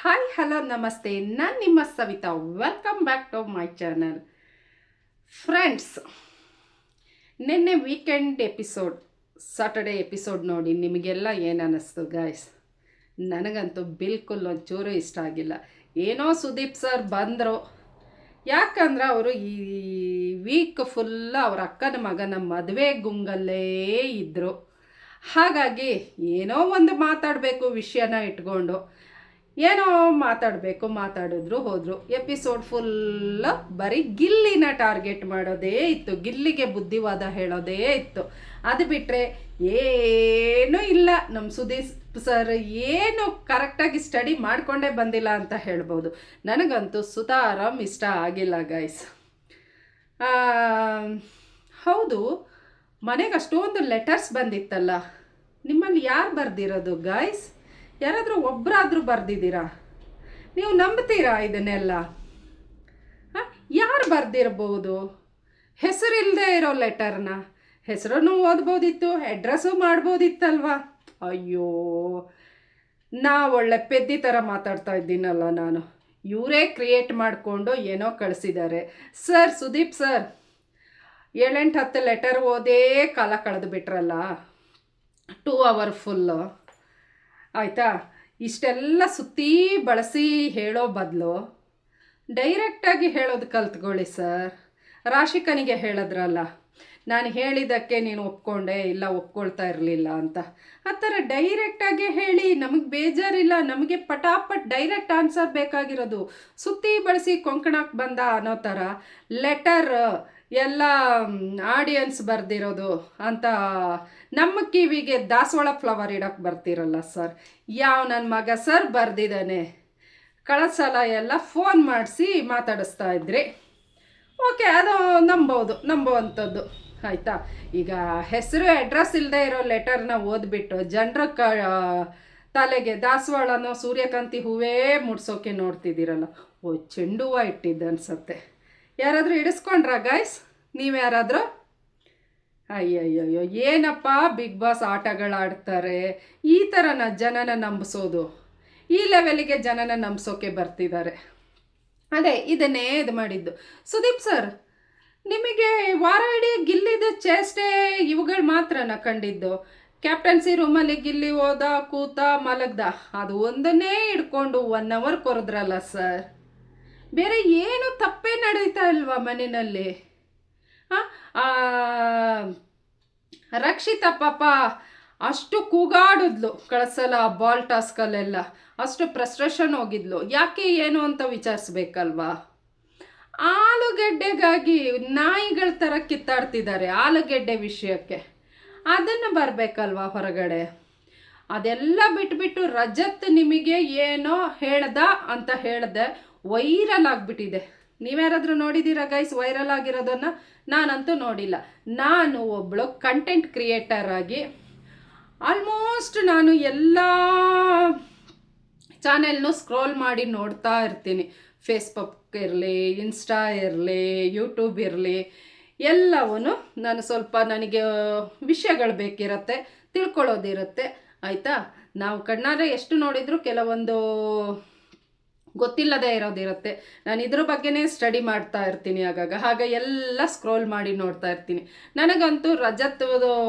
Hi hello ನಮಸ್ತೆ ನಾನು ನಿಮ್ಮ Savita welcome back to my channel friends ನಿನ್ನೆ ವೀಕೆಂಡ್ ಎಪಿಸೋಡ್ ಸಾಟರ್ಡೆ ಎಪಿಸೋಡ್ ನೋಡಿ ನಿಮಗೆಲ್ಲ ಏನು ಅನ್ನಿಸ್ತು ಗಾಯ್ಸ್ ನನಗಂತೂ ಬಿಲ್ಕುಲ್ ಒಂಚೂರು ಇಷ್ಟ ಆಗಿಲ್ಲ. ಏನೋ ಸುದೀಪ್ ಸರ್ ಬಂದರು. ಯಾಕಂದ್ರೆ ಅವರು ಈ ವೀಕ್ ಫುಲ್ ಅವ್ರ ಅಕ್ಕನ ಮಗನ ಮದುವೆ ಗುಂಗಲ್ಲೇ ಇದ್ದರು ಹಾಗಾಗಿ ಏನೋ ಒಂದು ಮಾತಾಡಬೇಕು ವಿಷಯನ ಇಟ್ಕೊಂಡು. ಏನೋ ಮಾತಾಡಬೇಕು, ಮಾತಾಡಿದ್ರು, ಹೋದರು. ಎಪಿಸೋಡ್ ಫುಲ್ ಬರೀ ಗಿಲ್ಲಿನ ಟಾರ್ಗೆಟ್ ಮಾಡೋದೇ ಇತ್ತು. ಗಿಲ್ಲಿಗೆ ಬುದ್ಧಿವಾದ ಹೇಳೋದೇ ಇತ್ತು. ಅದು ಬಿಟ್ಟರೆ ಏನೂ ಇಲ್ಲ. ನಮ್ಮ ಸುದೀಪ್ ಸರ್ ಏನು ಕರೆಕ್ಟಾಗಿ ಸ್ಟಡಿ ಮಾಡಿಕೊಂಡೇ ಬಂದಿಲ್ಲ ಅಂತ ಹೇಳ್ಬೋದು. ನನಗಂತೂ ಸುತಾರಾಮ್ ಇಷ್ಟ ಆಗಿಲ್ಲ ಗೈಸ್ ಹೌದು. ಮನೆಗೆ ಅಷ್ಟೊಂದು ಲೆಟರ್ಸ್ ಬಂದಿತ್ತಲ್ಲ. ನಿಮ್ಮಲ್ಲಿ ಯಾರು ಬರ್ದಿರೋದು ಗಾಯ್ಸ್ ಯಾರಾದರೂ ಒಬ್ಬರಾದರೂ ಬರೆದಿದ್ದೀರಾ? ನೀವು ನಂಬ್ತೀರಾ ಇದನ್ನೆಲ್ಲ? ಹಾಂ? ಯಾರು ಬರ್ದಿರ್ಬೋದು? ಹೆಸರಿಲ್ಲದೆ ಇರೋ ಲೆಟರ್ನ. ಹೆಸರನ್ನು ಓದ್ಬೋದಿತ್ತು, ಅಡ್ರೆಸ್ಸು ಮಾಡ್ಬೋದಿತ್ತಲ್ವಾ? ಅಯ್ಯೋ! ನಾ ಒಳ್ಳೆ ಪೆದ್ದಿ ಥರ ಮಾತಾಡ್ತಾ ಇದ್ದೀನಲ್ಲ ನಾನು. ಇವರೇ ಕ್ರಿಯೇಟ್ ಮಾಡಿಕೊಂಡು ಏನೋ ಕಳಿಸಿದ್ದಾರೆ. ಸರ್, ಸುದೀಪ್ ಸರ್, ಏಳೆಂಟು ಹತ್ತು ಲೆಟರ್ ಓದೇ ಕಾಲ ಕಳೆದು ಬಿಟ್ರಲ್ಲ ಟೂ ಅವರ್ ಫುಲ್ಲು. ಆಯಿತಾ? ಇಷ್ಟೆಲ್ಲ ಸುತ್ತಿ ಬಳಸಿ ಹೇಳೋ ಬದಲು ಡೈರೆಕ್ಟಾಗಿ ಹೇಳೋದು ಕಲ್ತ್ಕೊಳ್ಳಿ ಸರ್. ರಾಶಿಕನಿಗೆ ಹೇಳಿದ್ರಲ್ಲ, ನಾನು ಹೇಳಿದ್ದಕ್ಕೆ ನೀನು ಒಪ್ಕೊಂಡೆ ಇಲ್ಲ ಒಪ್ಕೊಳ್ತಾ ಇರಲಿಲ್ಲ ಅಂತ. ಆ ಥರ ಡೈರೆಕ್ಟಾಗಿ ಹೇಳಿ ನಮಗೆ ಬೇಜಾರಿಲ್ಲ, ನಮಗೆ ಪಟಾಪಟ್ ಡೈರೆಕ್ಟ್ ಆನ್ಸರ್ ಬೇಕಾಗಿರೋದು ಸುತ್ತಿ ಬಳಸಿ ಕೊಂಕಣಕ್ಕೆ ಬಂದ ಅನ್ನೋ ಥರ ಲೆಟರ್ ಎಲ್ಲ ಆಡಿಯನ್ಸ್ ಬರ್ದಿರೋದು ಅಂತ ನಮ್ಮ ಕಿವಿಗೆ ದಾಸವಾಳ ಫ್ಲವರ್ ಇಡೋಕ್ಕೆ ಬರ್ತಿರಲ್ಲ ಸರ್ ಯಾವ ನನ್ನ ಮಗ ಸರ್ ಬರೆದಿದ್ದಾನೆ? ಕಳೆದ ಎಲ್ಲ ಫೋನ್ ಮಾಡಿಸಿ ಮಾತಾಡಿಸ್ತಾ ಇದ್ರಿ. ಓಕೆ ಅದು ನಂಬೋದು, ನಂಬುವಂಥದ್ದು. ಆಯಿತಾ? ಈಗ ಹೆಸರು ಅಡ್ರೆಸ್ ಇಲ್ಲದೆ ಇರೋ ಲೆಟರ್ನ ಓದ್ಬಿಟ್ಟು ಜನರ ಕ ತಲೆಗೆ ದಾಸವಾಳನೋ ಸೂರ್ಯಕಾಂತಿ ಹೂವೇ ಮುಡ್ಸೋಕೆ ನೋಡ್ತಿದ್ದೀರಲ್ಲ. ಓ, ಚೆಂಡು ಹೂವು ಇಟ್ಟಿದ್ದು ಅನ್ಸತ್ತೆ ಯಾರಾದರೂ ಇಡಿಸ್ಕೊಂಡ್ರಾ ಗೈಸ್ ನೀವು ಯಾರಾದರೂ ಅಯ್ಯಯ್ಯಯ್ಯೋ, ಏನಪ್ಪ ಬಿಗ್ ಬಾಸ್ ಆಟಗಳಾಡ್ತಾರೆ? ಈ ಥರನ ಜನನ ನಂಬಿಸೋದು. ಈ ಲೆವೆಲಿಗೆ ಜನನ ನಂಬಿಸೋಕೆ ಬರ್ತಿದ್ದಾರೆ. ಅದೇ, ಇದನ್ನೇ ಇದು ಮಾಡಿದ್ದು. ಸುದೀಪ್ ಸರ್, ನಿಮಗೆ ವಾರ ಇಡೀ ಗಿಲ್ಲಿದ ಚೇಷ್ಟೆ ಇವುಗಳು ಮಾತ್ರನ ಕಂಡಿದ್ದು? ಕ್ಯಾಪ್ಟನ್ಸಿ ರೂಮಲ್ಲಿ ಗಿಲ್ಲಿ ಹೋದ, ಕೂತ, ಮಲಗ್ದ, ಅದು ಒಂದನ್ನೇ ಹಿಡ್ಕೊಂಡು ಒನ್ ಅವರ್ ಕೊರದ್ರಲ್ಲ ಸರ್. ಬೇರೆ ಏನು ತಪ್ಪೇ ನಡೀತಾ ಇಲ್ವಾ ಮನೆಯಲ್ಲಿ? ರಕ್ಷಿತ ಪಾಪ ಅಷ್ಟು ಕೂಗಾಡಿದ್ಲು ಕಳಿಸಲ್ಲ ಬಾಲ್ ಟಾಸ್ಕಲ್ಲೆಲ್ಲ ಅಷ್ಟು ಫ್ರಸ್ಟ್ರೇಷನ್ ಹೋಗಿದ್ಲು. ಯಾಕೆ ಏನು ಅಂತ ವಿಚಾರಿಸ್ಬೇಕಲ್ವಾ? ಆಲೂಗೆಡ್ಡೆಗಾಗಿ ನಾಯಿಗಳ ಥರ ಕಿತ್ತಾಡ್ತಿದ್ದಾರೆ ಆಲೂಗೆಡ್ಡೆ ವಿಷಯಕ್ಕೆ. ಅದನ್ನು ಬರಬೇಕಲ್ವಾ ಹೊರಗಡೆ? ಅದೆಲ್ಲ ಬಿಟ್ಬಿಟ್ಟು ರಜತ್ ನಿಮಗೆ ಏನೋ ಹೇಳ್ದ ಅಂತ ಹೇಳಿದೆ ವೈರಲ್ ಆಗಿಬಿಟ್ಟಿದೆ. ನೀವ್ಯಾರಾದರೂ ನೋಡಿದ್ದೀರಾ ಗೈಸ್ ವೈರಲ್ ಆಗಿರೋದನ್ನು ನಾನಂತೂ ನೋಡಿಲ್ಲ. ನಾನು ಒಬ್ಬಳು ಕಂಟೆಂಟ್ ಕ್ರಿಯೇಟರ್ ಆಗಿ ಆಲ್ಮೋಸ್ಟ್ ನಾನು ಎಲ್ಲ ಚಾನೆಲ್ನು ಸ್ಕ್ರೋಲ್ ಮಾಡಿ ನೋಡ್ತಾ ಇರ್ತೀನಿ. ಫೇಸ್ಬುಕ್ ಇರಲಿ ಇನ್ಸ್ಟಾ ಇರಲಿ ಯೂಟ್ಯೂಬ್ ಇರಲಿ ಎಲ್ಲವೂ ನಾನು ಸ್ವಲ್ಪ ನನಗೆ ವಿಷಯಗಳು ಬೇಕಿರುತ್ತೆ, ತಿಳ್ಕೊಳ್ಳೋದಿರುತ್ತೆ. ಆಯಿತಾ? ನಾವು ಕಣ್ಣಾರೆ ಎಷ್ಟು ನೋಡಿದರೂ ಕೆಲವೊಂದು ಗೊತ್ತಿಲ್ಲದೆ ಇರೋದಿರುತ್ತೆ ನಾನು ಇದ್ರ ಬಗ್ಗೆನೇ ಸ್ಟಡಿ ಮಾಡ್ತಾ ಇರ್ತೀನಿ ಆಗಾಗ. ಹಾಗೆ ಎಲ್ಲ ಸ್ಕ್ರೋಲ್ ಮಾಡಿ ನೋಡ್ತಾ ಇರ್ತೀನಿ. ನನಗಂತೂ ರಜತ್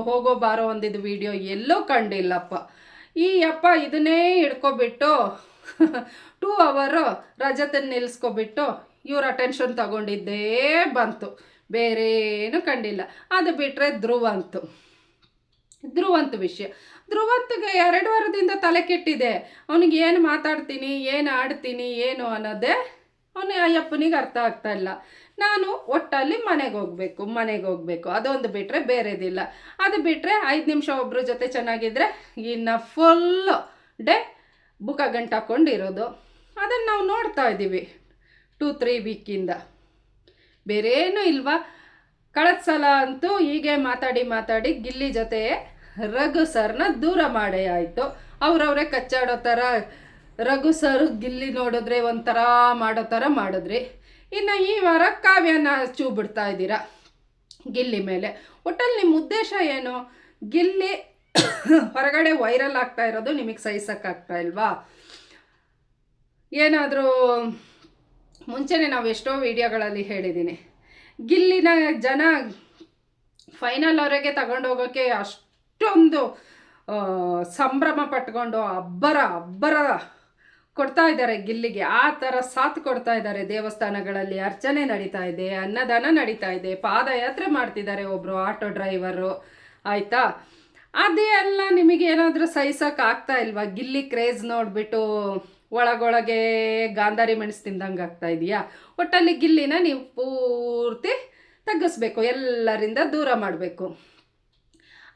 ಹೋಗೋ ಬಾರೋ ಒಂದಿದ್ದು ವಿಡಿಯೋ ಎಲ್ಲೋ ಕಂಡಿಲ್ಲಪ್ಪ. ಈ ಅಪ್ಪ ಇದನ್ನೇ ಹಿಡ್ಕೊಬಿಟ್ಟು ಟೂ ಅವರು ರಜತನ್ನು ನಿಲ್ಲಿಸ್ಕೊಬಿಟ್ಟು ಇವ್ರ ಅಟೆನ್ಷನ್ ತಗೊಂಡಿದ್ದೇ ಬಂತು. ಬೇರೇನು ಕಂಡಿಲ್ಲ. ಅದು ಬಿಟ್ಟರೆ ಧ್ರುವಂತು ಧ್ರುವಂತ ವಿಷಯ. ಧ್ರುವಂತಗೆ ಎರಡು ವಾರದಿಂದ ತಲೆ ಕೆಟ್ಟಿದೆ. ಅವನಿಗೆ ಏನು ಮಾತಾಡ್ತೀನಿ, ಏನು ಆಡ್ತೀನಿ, ಏನು ಅನ್ನೋದೇ ಅವನು ಅಯ್ಯಪ್ಪನಿಗೆ ಅರ್ಥ ಆಗ್ತಾ ಇಲ್ಲ. ನಾನು ಒಟ್ಟಲ್ಲಿ ಮನೆಗೆ ಹೋಗಬೇಕು ಮನೆಗೆ ಹೋಗಬೇಕು. ಅದೊಂದು ಬಿಟ್ಟರೆ ಬೇರೆದಿಲ್ಲ. ಅದು ಬಿಟ್ಟರೆ ಐದು ನಿಮಿಷ ಒಬ್ಬರ ಜೊತೆ ಚೆನ್ನಾಗಿದ್ದರೆ ಇನ್ನು ಫುಲ್ಲು ಡೇ ಬುಕ ಗಂಟು ಹಾಕ್ಕೊಂಡಿರೋದು ಅದನ್ನು ನಾವು ನೋಡ್ತಾ ಇದ್ದೀವಿ ಟೂ ತ್ರೀ ವೀಕಿಂದ ಬೇರೇನೂ ಇಲ್ವಾ? ಕಳೆದ ಸಲ ಅಂತೂ ಹೀಗೆ ಮಾತಾಡಿ ಮಾತಾಡಿ ಗಿಲ್ಲಿ ಜೊತೆ ರಘು ಸರ್ನ ದೂರ ಮಾಡೇ ಆಯಿತು. ಅವ್ರವರೇ ಕಚ್ಚಾಡೋ ಥರ ರಘು ಸರ್ ಗಿಲ್ಲಿ ನೋಡಿದ್ರೆ ಒಂಥರ ಮಾಡೋ ಥರ ಮಾಡಿದ್ರಿ. ಇನ್ನು ಈ ವಾರ ಕಾವ್ಯನ ಚೂ ಬಿಡ್ತಾ ಇದ್ದೀರಾ? ಗಿಲ್ಲಿ ಮೇಲೆ. ಒಟ್ಟಲ್ಲಿ ನಿಮ್ಮ ಉದ್ದೇಶ ಏನು? ಗಿಲ್ಲಿ ಹೊರಗಡೆ ವೈರಲ್ ಆಗ್ತಾ ಇರೋದು ನಿಮಗೆ ಸಹಿಸೋಕ್ಕಾಗ್ತಾ ಇಲ್ವಾ? ಏನಾದರೂ ಮುಂಚೆನೆ ನಾವು ಎಷ್ಟೋ ವಿಡಿಯೋಗಳಲ್ಲಿ ಹೇಳಿದ್ದೀನಿ ಗಿಲ್ಲಿನ ಜನ ಫೈನಲ್ ಅವರಿಗೆ ತಗೊಂಡೋಗೋಕ್ಕೆ ಅಷ್ಟೊಂದು ಆ, ಸಂಭ್ರಮ ಪಟ್ಕೊಂಡು ಅಬ್ಬರ ಅಬ್ಬರ ಕೊಡ್ತಾ ಇದ್ದಾರೆ ಗಿಲ್ಲಿಗೆ. ಆ ಥರ ಸಾಥ್ ಕೊಡ್ತಾ ಇದ್ದಾರೆ ದೇವಸ್ಥಾನಗಳಲ್ಲಿ. ಅರ್ಚನೆ ನಡೀತಾ ಇದೆ ಅನ್ನದಾನ ನಡೀತಾ ಇದೆ ಪಾದಯಾತ್ರೆ ಮಾಡ್ತಿದ್ದಾರೆ ಒಬ್ಬರು ಆಟೋ ಡ್ರೈವರು. ಆಯಿತಾ? ಅದೇ ಎಲ್ಲ ನಿಮಗೆ ಏನಾದರೂ ಸಹಿಸೋಕೆ ಆಗ್ತಾ ಇಲ್ವಾ? ಗಿಲ್ಲಿ ಕ್ರೇಜ್ ನೋಡಿಬಿಟ್ಟು ಒಳಗೊಳಗೆ ಗಾಂಧಾರಿ ಮೆಣಸು ತಿಂದಂಗೆ ಆಗ್ತಾ ಇದೆಯಾ? ಒಟ್ಟಲ್ಲಿ ಗಿಲ್ಲಿನ ನೀವು ಪೂರ್ತಿ ತಗ್ಗಿಸ್ಬೇಕು ಎಲ್ಲರಿಂದ ದೂರ ಮಾಡಬೇಕು.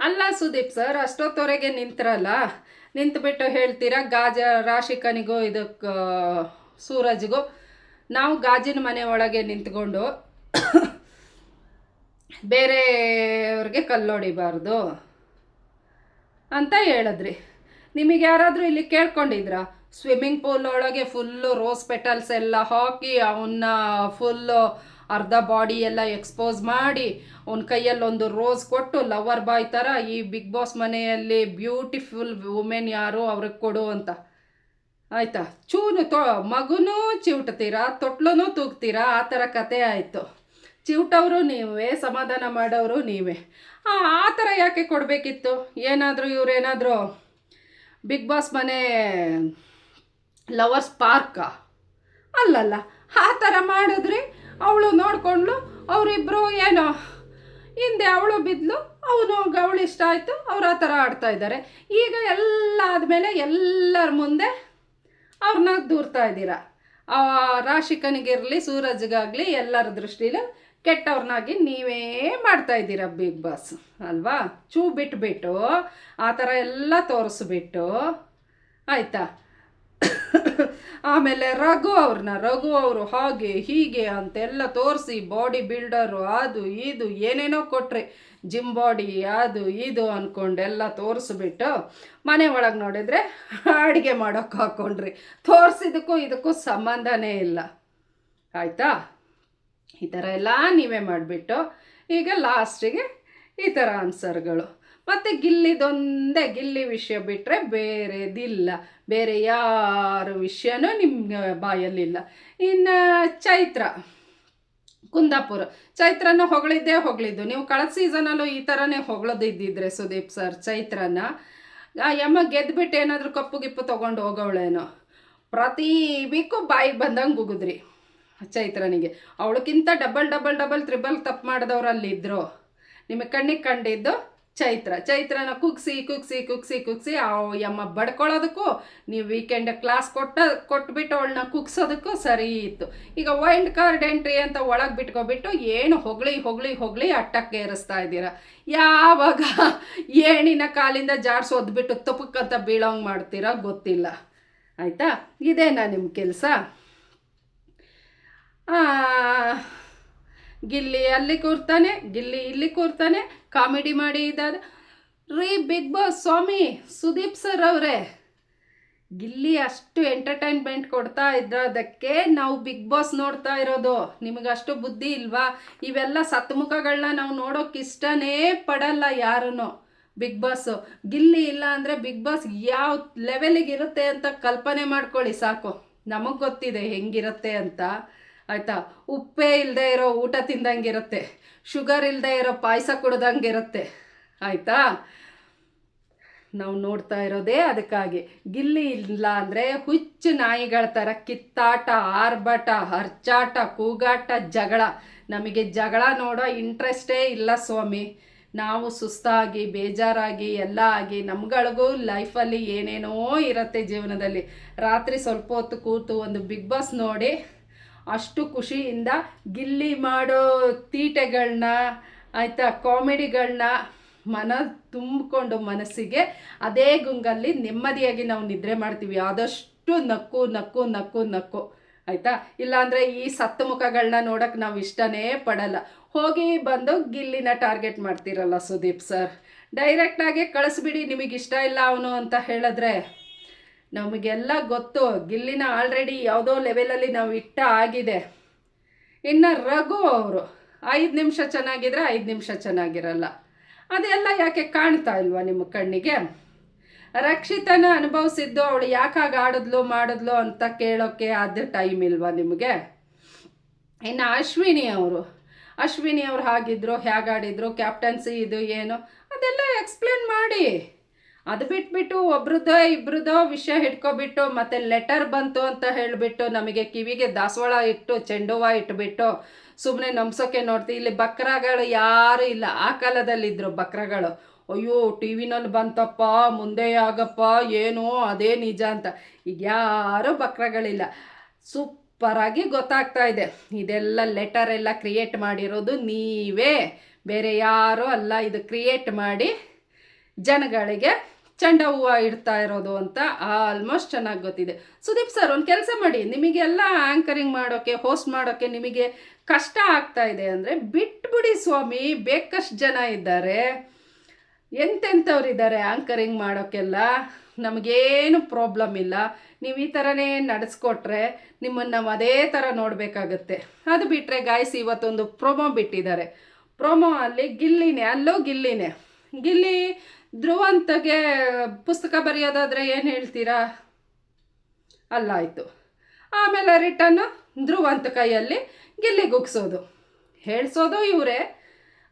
ಅಲ್ಲ ಸುದೀಪ್ ಸರ್, ಅಷ್ಟೊತ್ತವರೆಗೆ ನಿಂತ್ರಲ್ಲ. ನಿಂತುಬಿಟ್ಟು ಹೇಳ್ತೀರಾ, ಗಾಜ ರಾಶಿಕನಿಗೂ ಇದಕ್ಕೆ ಸೂರಜ್ಗೂ. ನಾವು ಗಾಜಿನ ಮನೆ ಒಳಗೆ ನಿಂತ್ಕೊಂಡು ಬೇರೆಯವ್ರಿಗೆ ಕಲ್ಲೊಡಿಬಾರ್ದು ಅಂತ ಹೇಳಿದ್ರಿ. ನಿಮಗೆ ಯಾರಾದರೂ ಇಲ್ಲಿ ಕೇಳ್ಕೊಂಡಿದ್ರಾ? ಸ್ವಿಮ್ಮಿಂಗ್ ಪೂಲ್ ಒಳಗೆ ಫುಲ್ಲು ರೋಸ್ ಪೆಟಲ್ಸ್ ಎಲ್ಲ ಹಾಕಿ ಅವನ್ನ ಫುಲ್ಲು ಅರ್ಧ ಬಾಡಿ ಎಲ್ಲ ಎಕ್ಸ್ಪೋಸ್ ಮಾಡಿ, ಅವನ ಕೈಯಲ್ಲಿ ಒಂದು ರೋಸ್ ಕೊಟ್ಟು ಲವರ್ ಬಾಯ್ ಥರ ಈ ಬಿಗ್ ಬಾಸ್ ಮನೆಯಲ್ಲಿ ಬ್ಯೂಟಿಫುಲ್ ವುಮೆನ್ ಯಾರು ಅವ್ರಿಗೆ ಕೊಡು ಅಂತ. ಆಯ್ತಾ? ಚೂನು ತೊ, ಮಗುನೂ ಚಿವುಟ್ತೀರಾ? ತೊಟ್ಲೂ ತೂಗ್ತೀರಾ? ಆ ಥರ ಕತೆ ಆಯಿತು. ಚಿವುಟವರು ನೀವೇ, ಸಮಾಧಾನ ಮಾಡೋರು ನೀವೇ. ಆ ಥರ ಯಾಕೆ ಕೊಡಬೇಕಿತ್ತು? ಏನಾದರೂ ಇವರೇನಾದರೂ ಬಿಗ್ ಬಾಸ್ ಮನೆ ಲವರ್ಸ್ ಪಾರ್ಕಾ ಅಲ್ಲಲ್ಲ, ಆ ಥರ ಮಾಡಿದ್ರಿ ಅವಳು ನೋಡಿಕೊಂಡ್ಲು ಅವರಿಬ್ಬರು ಏನೋ ಹಿಂದೆ ಅವಳು ಬಿದ್ಲು, ಅವನು ಅವಳು ಇಷ್ಟ ಆಯಿತು, ಅವ್ರು ಆ ಥರ ಆಡ್ತಾ ಇದ್ದಾರೆ. ಈಗ ಎಲ್ಲ ಆದಮೇಲೆ ಎಲ್ಲರ ಮುಂದೆ ಅವ್ರನ್ನ ದೂರ್ತಾ ಇದ್ದೀರ. ಆ ರಾಶಿಕನಿಗಿರಲಿ, ಸೂರಜ್ಗಾಗಲಿ, ಎಲ್ಲರ ದೃಷ್ಟಿಲೂ ಕೆಟ್ಟವ್ರನ್ನಾಗಿ ನೀವೇ ಮಾಡ್ತಾ ಇದ್ದೀರ ಬಿಗ್ ಬಾಸ್, ಅಲ್ವಾ? ಚೂ ಬಿಟ್ಬಿಟ್ಟು, ಆ ಥರ ಎಲ್ಲ ತೋರಿಸ್ಬಿಟ್ಟು, ಆಯಿತಾ? ಆಮೇಲೆ ರಘು ಅವ್ರನ್ನ ರಘು ಅವರು ಹಾಗೆ ಹೀಗೆ ಅಂತೆಲ್ಲ ತೋರಿಸಿ ಬಾಡಿ ಬಿಲ್ಡರು ಅದು ಇದು ಏನೇನೋ ಕೊಟ್ರಿ ಜಿಮ್ ಬಾಡಿ ಅದು ಇದು ಅಂದ್ಕೊಂಡೆಲ್ಲ ತೋರಿಸ್ಬಿಟ್ಟು ಮನೆ ಒಳಗೆ ನೋಡಿದರೆ ಅಡುಗೆ ಮಾಡೋಕೆ ಹಾಕ್ಕೊಂಡ್ರಿ ತೋರಿಸಿದಕ್ಕೂ ಇದಕ್ಕೂ ಸಂಬಂಧನೇ ಇಲ್ಲ. ಆಯಿತಾ? ಈ ಥರ ಎಲ್ಲ ನೀವೇ ಮಾಡಿಬಿಟ್ಟು ಈಗ ಲಾಸ್ಟಿಗೆ ಈ ಥರ ಆನ್ಸರ್ಗಳು ಮತ್ತು ಗಿಲ್ಲಿದೊಂದೇ ಗಿಲ್ಲಿ ವಿಷಯ ಬಿಟ್ಟರೆ ಬೇರೆದಿಲ್ಲ. ಬೇರೆ ಯಾರ ವಿಷಯನೂ ನಿಮ್ಮ ಬಾಯಲ್ಲಿಲ್ಲ. ಇನ್ನು ಚೈತ್ರ, ಕುಂದಾಪುರ. ಚೈತ್ರನ ಹೊಗಳಿದ್ದೇ ಹೊಗಳಿದ್ದು. ನೀವು ಕಳೆದ ಸೀಸನಲ್ಲೂ ಈ ಥರನೇ ಹೊಗಳದಿದ್ದಿದ್ರೆ ಸುದೀಪ್ ಸರ್, ಚೈತ್ರನ. ಯಮ್ಮ ಗೆದ್ದುಬಿಟ್ಟು ಏನಾದರೂ ಕಪ್ಪು ಗಿಪ್ಪು ತೊಗೊಂಡು ಹೋಗೋಳೇನೋ ಪ್ರತಿ ವೀಕು ಬಾಯಿಗೆ ಬಂದಂಗೆ ಗುಗುದ್ರಿ ಚೈತ್ರನಿಗೆ. ಅವಳಕ್ಕಿಂತ ಡಬಲ್ ಡಬಲ್ ಡಬಲ್ ತ್ರಿಬಲ್ ತಪ್ಪು ಮಾಡಿದವ್ರಲ್ಲಿದ್ದರು ನಿಮಗೆ ಕಣ್ಣಿಗೆ ಕಂಡಿದ್ದು ಚೈತ್ರ. ಚೈತ್ರನ ಕುಗ್ಸಿ ಕುಗ್ಸಿ ಕುಗ್ಸಿ ಕುಗ್ಸಿ ಆ ಯಮ್ಮ ಬಡ್ಕೊಳ್ಳೋದಕ್ಕೂ ನೀವು ವೀಕೆಂಡ್ ಕ್ಲಾಸ್ ಕೊಟ್ಟ, ಕೊಟ್ಬಿಟ್ಟು ಅವಳನ್ನ ಕುಗ್ಸೋದಕ್ಕೂ ಸರಿ ಇತ್ತು. ಈಗ ವೈಲ್ಡ್ ಕಾರ್ಡ್ ಎಂಟ್ರಿ ಅಂತ ಒಳಗೆ ಬಿಟ್ಕೊಬಿಟ್ಟು ಏನು ಹೊಗಳಿ ಹೊಗಳಿ ಹೊಗಳಿ ಅಟ್ಟಕ್ಕೆ ಏರಿಸ್ತಾ ಇದ್ದೀರಾ. ಯಾವಾಗ ಏಣಿನ ಕಾಲಿಂದ ಜಾಡ್ಸಿ ಒದ್ಬಿಟ್ಟು ತುಪ್ಪಕ್ಕಂತ ಬೀಳೋಂಗೆ ಮಾಡ್ತೀರಾ ಗೊತ್ತಿಲ್ಲ. ಆಯಿತಾ? ಇದೇನಾ ನಿಮ್ಮ ಕೆಲಸ? ಗಿಲ್ಲಿ ಅಲ್ಲಿ ಕೂರ್ತಾನೆ, ಗಿಲ್ಲಿ ಇಲ್ಲಿ ಕೂರ್ತಾನೆ ಕಾಮಿಡಿ ಮಾಡಿ ಇದ್ದಾರೆ. ರೀ, ಬಿಗ್ ಬಾಸ್ ಸ್ವಾಮಿ, ಸುದೀಪ್ ಸರ್ ಅವರೇ, ಗಿಲ್ಲಿ ಅಷ್ಟು ಎಂಟರ್ಟೈನ್ಮೆಂಟ್ ಕೊಡ್ತಾ ಇದ್ದದಕ್ಕೆ ನಾವು ಬಿಗ್ ಬಾಸ್ ನೋಡ್ತಾ ಇರೋದು. ನಿಮಗಷ್ಟು ಬುದ್ಧಿ ಇಲ್ವಾ? ಇವೆಲ್ಲ ಸತ್ಮುಖಗಳನ್ನ ನಾವು ನೋಡೋಕೆ ಇಷ್ಟನೇ ಪಡಲ್ಲ ಯಾರೂ ಬಿಗ್ ಬಾಸು, ಗಿಲ್ಲಿ ಇಲ್ಲ ಅಂದರೆ ಬಿಗ್ ಬಾಸ್ ಯಾವ ಲೆವೆಲಿಗೆ ಇರುತ್ತೆ ಅಂತ ಕಲ್ಪನೆ ಮಾಡ್ಕೊಳ್ಳಿ ಸಾಕು. ನಮಗೆ ಗೊತ್ತಿದೆ ಹೆಂಗಿರುತ್ತೆ ಅಂತ. ಆಯಿತಾ? ಉಪ್ಪೇ ಇಲ್ಲದೆ ಇರೋ ಊಟ ತಿಂದಂಗಿರುತ್ತೆ. ಶುಗರ್ ಇಲ್ಲದೆ ಇರೋ ಪಾಯಸ ಕುಡ್ದಂಗಿರುತ್ತೆ ಆಯಿತಾ? ನಾವು ನೋಡ್ತಾ ಇರೋದೇ ಅದಕ್ಕಾಗಿ. ಗಿಲ್ಲಿ ಇಲ್ಲ ಅಂದರೆ ಹುಚ್ಚು ನಾಯಿಗಳ ಥರ ಕಿತ್ತಾಟ, ಆರ್ಭಟ, ಹರ್ಚಾಟ, ಕೂಗಾಟ, ಜಗಳ. ನಮಗೆ ಜಗಳ ನೋಡೋ ಇಂಟ್ರೆಸ್ಟೇ ಇಲ್ಲ ಸ್ವಾಮಿ. ನಾವು ಸುಸ್ತಾಗಿ, ಬೇಜಾರಾಗಿ, ಎಲ್ಲ ಆಗಿ ನಮ್ಗಳಿಗೂ ಲೈಫಲ್ಲಿ ಏನೇನೋ ಇರುತ್ತೆ ಜೀವನದಲ್ಲಿ. ರಾತ್ರಿ ಸ್ವಲ್ಪ ಹೊತ್ತು ಕೂತು ಒಂದು ಬಿಗ್ ಬಾಸ್ ನೋಡಿ ಅಷ್ಟು ಖುಷಿಯಿಂದ ಗಿಲ್ಲಿ ಮಾಡೋ ತೀಟೆಗಳನ್ನ ಆಯಿತಾ ಕಾಮಿಡಿಗಳನ್ನ ಮನ ತುಂಬಿಕೊಂಡು ಮನಸ್ಸಿಗೆ ಅದೇ ಗುಂಗಲ್ಲಿ ನೆಮ್ಮದಿಯಾಗಿ ನಾವು ನಿದ್ರೆ ಮಾಡ್ತೀವಿ. ಆದಷ್ಟು ನಕ್ಕು ನಕ್ಕು ನಕ್ಕು ನಕ್ಕು. ಆಯಿತಾ? ಇಲ್ಲಾಂದರೆ ಈ ಸತ್ತು ಮುಖಗಳನ್ನ ನೋಡೋಕ್ಕೆ ನಾವು ಇಷ್ಟನೇ ಪಡಲ್ಲ. ಹೋಗಿ ಬಂದು ಗಿಲ್ಲಿನ ಟಾರ್ಗೆಟ್ ಮಾಡ್ತೀರಲ್ಲ ಸುದೀಪ್ ಸರ್. ಡೈರೆಕ್ಟಾಗಿ ಕಳಿಸ್ಬಿಡಿ, ನಿಮಗಿಷ್ಟ ಇಲ್ಲ ಅವನು ಅಂತ ಹೇಳಿದ್ರೆ. ನಮಗೆಲ್ಲ ಗೊತ್ತು. ಗಿಲ್ಲಿನ ಆಲ್ರೆಡಿ ಯಾವುದೋ ಲೆವೆಲಲ್ಲಿ ನಾವು ಇಟ್ಟ ಆಗಿದೆ. ಇನ್ನು ರಘು ಅವರು, ಐದು ನಿಮಿಷ ಚೆನ್ನಾಗಿದ್ರೆ ಐದು ನಿಮಿಷ ಚೆನ್ನಾಗಿರಲ್ಲ. ಅದೆಲ್ಲ ಯಾಕೆ ಕಾಣ್ತಾ ಇಲ್ವಾ ನಿಮ್ಮ ಕಣ್ಣಿಗೆ? ರಕ್ಷಿತನ ಅನುಭವಿಸಿದ್ದು ಅವಳು ಯಾಕಾಗ ಆಡಿದ್ಲು, ಮಾಡಿದ್ಲು ಅಂತ ಕೇಳೋಕ್ಕೆ ಅದ್ರ ಟೈಮ್ ಇಲ್ವಾ ನಿಮಗೆ? ಇನ್ನು ಅಶ್ವಿನಿ ಅವರು, ಅಶ್ವಿನಿ ಅವ್ರು ಹಾಗಿದ್ರು ಹೇಗಾಡಿದ್ರು ಕ್ಯಾಪ್ಟನ್ಸಿ ಇದು ಏನು, ಅದೆಲ್ಲ ಎಕ್ಸ್ಪ್ಲೇನ್ ಮಾಡಿ. ಅದು ಬಿಟ್ಬಿಟ್ಟು ಒಬ್ರದ್ದೋ ಇಬ್ರದ್ದೋ ವಿಷಯ ಹಿಡ್ಕೊಬಿಟ್ಟು ಮತ್ತೆ ಲೆಟರ್ ಬಂತು ಅಂತ ಹೇಳಿಬಿಟ್ಟು ನಮಗೆ ಕಿವಿಗೆ ದಾಸವಾಳ ಇಟ್ಟು ಚೆಂಡು ಇಟ್ಬಿಟ್ಟು ಸುಮ್ಮನೆ ನಂಬ್ಸೋಕೆ ನೋಡ್ತೀವಿ ಇಲ್ಲಿ ಬಕ್ರಗಳು ಯಾರು ಇಲ್ಲ. ಆ ಕಾಲದಲ್ಲಿದ್ದರು ಬಕ್ರಗಳು. ಅಯ್ಯೋ ಟಿ ವಿನಲ್ಲಿ ಬಂತಪ್ಪ, ಮುಂದೆ ಆಗಪ್ಪ, ಏನು, ಅದೇ ನಿಜ ಅಂತ. ಈಗ ಯಾರೂ ಬಕ್ರಗಳಿಲ್ಲ. ಸೂಪರಾಗಿ ಗೊತ್ತಾಗ್ತಾ ಇದೆ. ಇದೆಲ್ಲ ಲೆಟರ್ ಎಲ್ಲ ಕ್ರಿಯೇಟ್ ಮಾಡಿರೋದು ನೀವೇ. ಬೇರೆ ಯಾರೂ ಅಲ್ಲ. ಇದು ಕ್ರಿಯೇಟ್ ಮಾಡಿ ಜನಗಳಿಗೆ ಚೆಂಡ ಹೂವು ಇಡ್ತಾ ಇರೋದು ಅಂತ ಆಲ್ಮೋಸ್ಟ್ ಚೆನ್ನಾಗಿ ಗೊತ್ತಿದೆ. ಸುದೀಪ್ ಸರ್ ಒಂದು ಕೆಲಸ ಮಾಡಿ. ನಿಮಗೆಲ್ಲ ಆ್ಯಂಕರಿಂಗ್ ಮಾಡೋಕ್ಕೆ ಹೋಸ್ಟ್ ಮಾಡೋಕ್ಕೆ ನಿಮಗೆ ಕಷ್ಟ ಆಗ್ತಾ ಇದೆ ಅಂದರೆ ಬಿಟ್ಬಿಡಿ ಸ್ವಾಮಿ, ಬೇಕಷ್ಟು ಜನ ಇದ್ದಾರೆ. ಎಂತೆಂಥವ್ರು ಇದ್ದಾರೆ ಆ್ಯಂಕರಿಂಗ್ ಮಾಡೋಕ್ಕೆಲ್ಲ ನಮಗೇನು ಪ್ರಾಬ್ಲಮ್ ಇಲ್ಲ. ನೀವು ಈ ಥರನೇ ನಡೆಸ್ಕೊಟ್ರೆ ನಿಮ್ಮನ್ನು ನಾವು ಅದೇ ಥರ ನೋಡಬೇಕಾಗತ್ತೆ. ಅದು ಬಿಟ್ಟರೆ ಗಾಯ್ಸ್ ಇವತ್ತೊಂದು ಪ್ರೊಮೋ ಬಿಟ್ಟಿದ್ದಾರೆ. ಪ್ರೊಮೋ ಅಲ್ಲಿ ಗಿಲ್ಲಿನೇ, ಅಲ್ಲೂ ಗಿಲ್ಲಿನೇ. ಗಿಲ್ಲಿ ಧ್ರುವಂತಗೆ ಪುಸ್ತಕ ಬರೆಯೋದಾದರೆ ಏನು ಹೇಳ್ತೀರಾ? ಅಲ್ಲಾಯಿತು. ಆಮೇಲೆ ರಿಟರ್ನು ಧ್ರುವಂತ ಕೈಯಲ್ಲಿ ಗಿಲ್ಲಿ ಗುಗ್ಸೋದು. ಹೇಳ್ಸೋದು ಇವರೇ.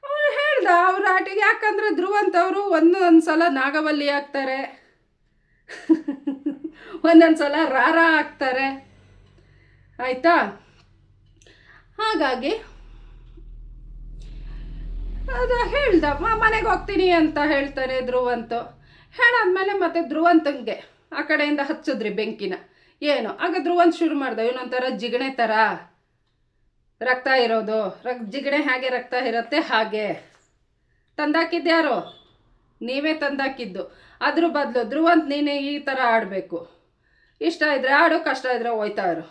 ಅವನು ಹೇಳ್ದ, ಅವ್ರ ಆಟಿಗೆ ಯಾಕಂದರೆ ಧ್ರುವಂತವರು ಒಂದೊಂದು ಸಲ ನಾಗವಲ್ಲಿ ಆಗ್ತಾರೆ. ಒಂದೊಂದು ಸಲ ರಾರ ಆಗ್ತಾರೆ. ಆಯಿತಾ? ಹಾಗಾಗಿ ಅದು ಹೇಳ್ದ ಮನೆಗೆ ಹೋಗ್ತೀನಿ ಅಂತ ಹೇಳ್ತಾನೆ ಧ್ರುವಂತು. ಹೇಳಾದ್ಮೇಲೆ ಮತ್ತೆ ಧ್ರುವಂತಂಗೆ ಆ ಕಡೆಯಿಂದ ಹಚ್ಚಿದ್ರಿ ಬೆಂಕಿನ. ಏನು? ಆಗ ಧ್ರುವಂತ ಶುರು ಮಾಡ್ದ ಇವನೊಂಥರ ಜಿಗಣೆ ಥರ ರಕ್ತ ಇರೋದು. ರಕ್ ಜಿಗಣೆ ಹೇಗೆ ರಕ್ತ ಇರುತ್ತೆ, ಹಾಗೆ. ತಂದಾಕಿದ್ಯಾರು ನೀವೇ ತಂದಾಕಿದ್ದು. ಅದ್ರ ಬದಲು ಧ್ರುವಂತ ನೀನೇ ಈ ಥರ ಆಡಬೇಕು. ಇಷ್ಟ ಇದ್ದರೆ ಆಡು, ಕಷ್ಟ ಇದ್ದರೆ ಹೋಯ್ತಾ ಇರು.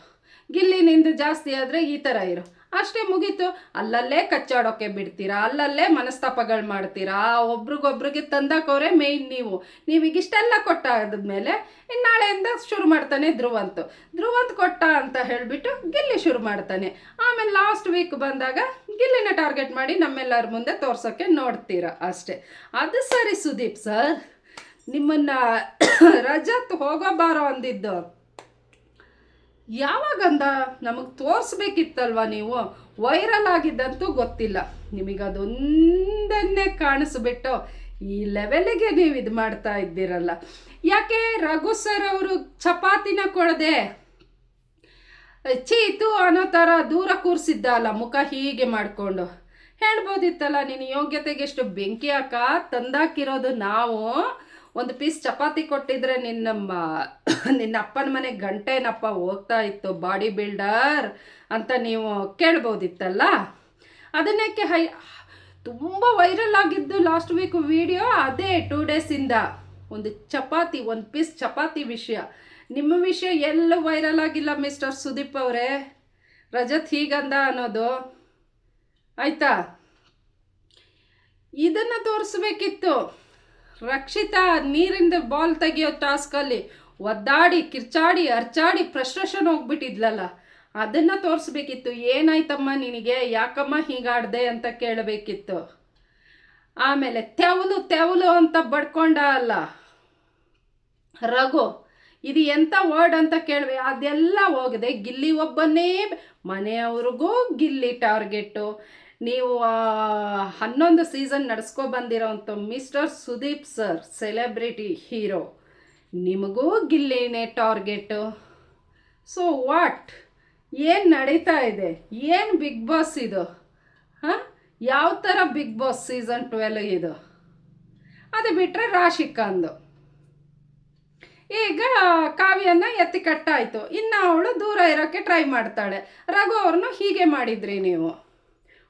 ಗಿಲ್ಲಿ ನಿಂದು ಜಾಸ್ತಿ ಆದರೆ ಈ ಥರ ಇರು. ಅಷ್ಟೇ ಮುಗೀತು. ಅಲ್ಲಲ್ಲೇ ಕಚ್ಚಾಡೋಕೆ ಬಿಡ್ತೀರಾ? ಅಲ್ಲಲ್ಲೇ ಮನಸ್ತಾಪಗಳು ಮಾಡ್ತೀರಾ? ಒಬ್ರಿಗೊಬ್ರಿಗೆ ತಂದಾಕವ್ರೆ ಮೇಯ್ನ್ ನೀವು. ನೀವೀಗ ಇಷ್ಟೆಲ್ಲ ಕೊಟ್ಟಾದ್ಮೇಲೆ ಇನ್ನು ನಾಳೆಯಿಂದ ಶುರು ಮಾಡ್ತಾನೆ ಧ್ರುವಂತ್. ಧ್ರುವಂತ್ ಕೊಟ್ಟ ಅಂತ ಹೇಳಿಬಿಟ್ಟು ಗಿಲ್ಲಿ ಶುರು ಮಾಡ್ತಾನೆ. ಆಮೇಲೆ ಲಾಸ್ಟ್ ವೀಕ್ ಬಂದಾಗ ಗಿಲ್ಲಿನ ಟಾರ್ಗೆಟ್ ಮಾಡಿ ನಮ್ಮೆಲ್ಲರ ಮುಂದೆ ತೋರ್ಸೋಕ್ಕೆ ನೋಡ್ತೀರಾ ಅಷ್ಟೇ. ಅದು ಸರಿ ಸುದೀಪ್ ಸರ್. ನಿಮ್ಮನ್ನ ರಜತ್ ಹೋಗೋಬಾರೋ ಅಂದಿದ್ದು. ಯಾವಾಗಂದ ನಮಗೆ ತೋರಿಸ್ಬೇಕಿತ್ತಲ್ವ ನೀವು? ವೈರಲ್ ಆಗಿದ್ದಂತೂ ಗೊತ್ತಿಲ್ಲ. ನಿಮಗದೊಂದನ್ನೇ ಕಾಣಿಸ್ಬಿಟ್ಟು ಈ ಲೆವೆಲಿಗೆ ನೀವು ಇದು ಮಾಡ್ತಾ ಇದ್ದೀರಲ್ಲ. ಯಾಕೆ ರಘು ಸರ್ ಅವರು ಚಪಾತಿನ ಕೊಡದೆ ಚೀತು ಅನ್ನೋ ಥರ ದೂರ ಕೂರಿಸಿದ್ದ ಅಲ್ಲ ಮುಖ ಹೀಗೆ ಮಾಡಿಕೊಂಡು? ಹೇಳ್ಬೋದಿತ್ತಲ್ಲ ನಿನ್ನ ಯೋಗ್ಯತೆಗೆ ಎಷ್ಟು ಬೆಂಕಿ ಹಾಕ, ತಂದಾಕಿರೋದು ನಾವು? ಒಂದು ಪೀಸ್ ಚಪಾತಿ ಕೊಟ್ಟಿದ್ರೆ ನಿನ್ನ ನಿನ್ನ ಅಪ್ಪನ ಮನೆ ಗಂಟೆನಪ್ಪ ಹೋಗ್ತಾ ಇತ್ತು ಬಾಡಿ ಬಿಲ್ಡರ್ ಅಂತ ನೀವು ಕೇಳ್ಬೋದಿತ್ತಲ್ಲ? ಅದನ್ನಕ್ಕೆ ಹೈ, ತುಂಬ ವೈರಲ್ ಆಗಿದ್ದು ಲಾಸ್ಟ್ ವೀಕ್ ವಿಡಿಯೋ ಅದೇ ಟೂ ಡೇಸಿಂದ ಒಂದು ಚಪಾತಿ ಒಂದು ಪೀಸ್ ಚಪಾತಿ ವಿಷಯ. ನಿಮ್ಮ ವಿಷಯ ಎಲ್ಲೂ ವೈರಲ್ ಆಗಿಲ್ಲ ಮಿಸ್ಟರ್ ಸುದೀಪ್ ಅವರೇ. ರಜತ್ ಹೀಗಂದ ಅನ್ನೋದು. ಆಯ್ತಾ? ಇದನ್ನು ತೋರಿಸ್ಬೇಕಿತ್ತು. ರಕ್ಷಿತಾ ನೀರಿಂದ ಬಾಲ್ ತೆಗಿಯೋ ಟಾಸ್ಕಲ್ಲಿ ಒದ್ದಾಡಿ, ಕಿರ್ಚಾಡಿ ಅರ್ಚಾಡಿ ಫ್ರಸ್ಟ್ರೇಷನ್ ಹೋಗ್ಬಿಟ್ಟಿದ್ಲಲ್ಲ? ಅದನ್ನು ತೋರಿಸ್ಬೇಕಿತ್ತು. ಏನಾಯ್ತಮ್ಮ ನಿನಗೆ? ಯಾಕಮ್ಮ ಹೀಗಾಡ್ದೆ ಅಂತ ಕೇಳಬೇಕಿತ್ತು. ಆಮೇಲೆ ತೆವಲು ತೆವಲು ಅಂತ ಬಡ್ಕೊಂಡ ಅಲ್ಲ. ರಘು, ಇದು ಎಂಥ ವರ್ಡ್ ಅಂತ ಕೇಳಿವೆ? ಅದೆಲ್ಲ ಹೋಗದೆ. ಗಿಲ್ಲಿ ಒಬ್ಬನೇ ಮನೆಯವ್ರಿಗೂ ಗಿಲ್ಲಿ ಟಾರ್ಗೆಟು ನೀವು ಹನ್ನೊಂದು ಸೀಸನ್ ನಡೆಸ್ಕೊ ಬಂದಿರೋಂಥ mister Sudeep sir celebrity hero ನಿಮಗೂ ಗಿಲ್ಲಿನೇ ಟಾರ್ಗೆಟು ಸೊ ವಾಟ್ ಏನು ನಡೀತಾ ಇದೆ? ಏನು ಬಿಗ್ ಬಾಸ್ ಇದು? ಹಾಂ? ಯಾವ ಥರ ಬಿಗ್ ಬಾಸ್ ಸೀಸನ್ ಟ್ವೆಲ್ ಇದು? ಅದು ಬಿಟ್ಟರೆ ರಾಶಿಕಾಂದು ಈಗ ಕಾವ್ಯನ ಎತ್ತಿ ಕಟ್ಟಾಯಿತು. ಇನ್ನು ಅವಳು ದೂರ ಇರೋಕ್ಕೆ ಟ್ರೈ ಮಾಡ್ತಾಳೆ. ರಘು ಅವ್ರನ್ನೂ ಹೀಗೆ ಮಾಡಿದ್ರಿ ನೀವು.